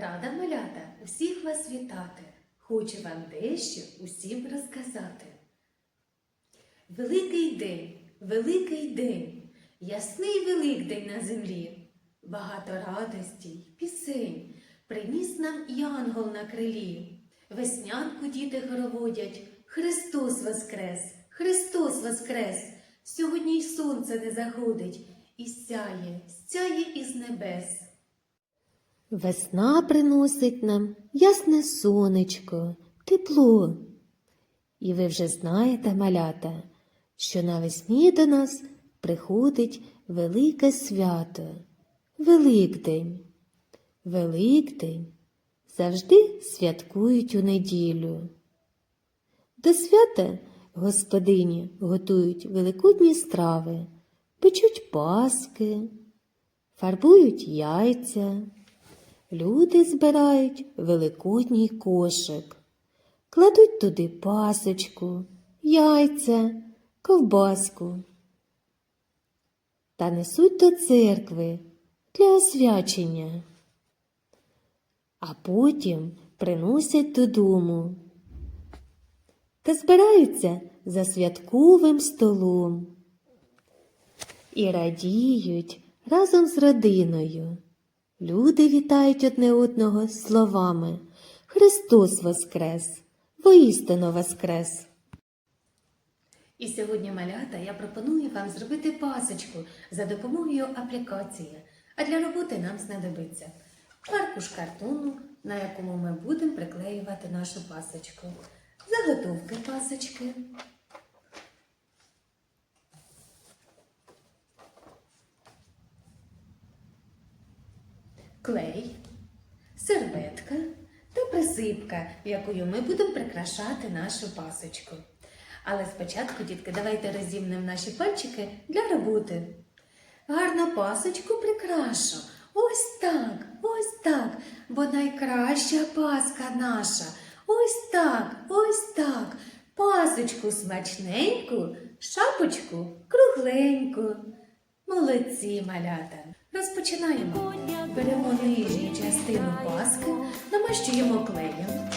Рада малята усіх вас вітати. Хочу вам дещо усім розказати. Великий день, великий день, ясний великдень на землі. Багато радості й пісень приніс нам янгол на крилі. Веснянку діти хороводять, Христос воскрес, Христос воскрес. Сьогодні й сонце не заходить, і сяє, сяє із небес. Весна приносить нам ясне сонечко, тепло. І ви вже знаєте, малята, що навесні до нас приходить велике свято Великдень. Великдень завжди святкують у неділю. До свята господині готують великодні страви, печуть паски, фарбують яйця. Люди збирають великодній кошик, кладуть туди пасочку, яйця, ковбаску. Та несуть до церкви для освячення, а потім приносять додому та збираються за святковим столом і радіють разом з родиною. Люди вітають одне одного словами Христос Воскрес! Воістину Воскрес! І сьогодні, малята, я пропоную вам зробити пасочку за допомогою аплікації. А для роботи нам знадобиться аркуш картону, на якому ми будемо приклеювати нашу пасочку, заготовки пасочки, клей, серветка та присипка, якою ми будемо прикрашати нашу пасочку. Але спочатку, дітки, давайте розімнемо наші пальчики для роботи. Гарно пасочку прикрашу. Ось так, ось так, бо найкраща паска наша. Ось так, ось так. Пасочку смачненьку, шапочку кругленьку. Молодці, малята. Розпочинаємо. Беремо нижню частину паски, намащуємо клеєм.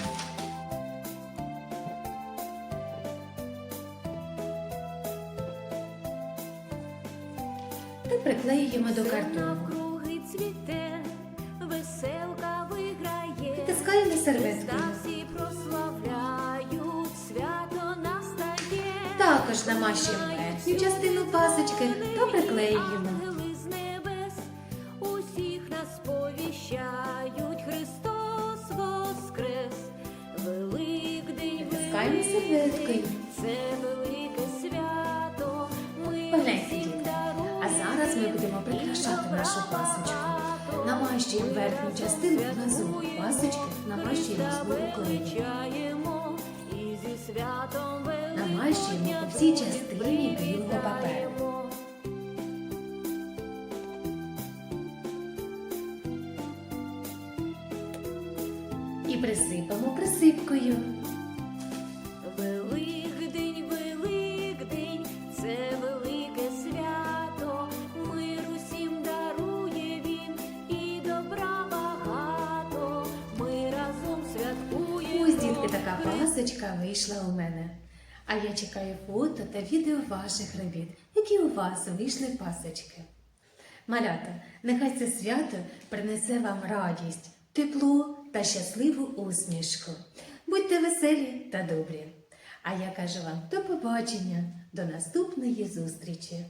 та приклеюємо до картону. Навкруги веселка виграє, Тискаємо та серветкою. Також намащуємо верхню частину пасочки та приклеюємо. Великдень серветкою. це велике свято. Погляньте, діти. А зараз ми будемо прикрашати нашу пасочку. Намащуємо верхню частину внизу. Пасочки намащуємо зі Намащуємо по всій частині білого паперу. І присипемо присипкою. Пасочка вийшла у мене. А я чекаю фото та відео ваших робіт, які у вас вийшли пасочки. Малята, нехай це свято принесе вам радість, тепло та щасливу усмішку. Будьте веселі та добрі. А я кажу вам до побачення, до наступної зустрічі!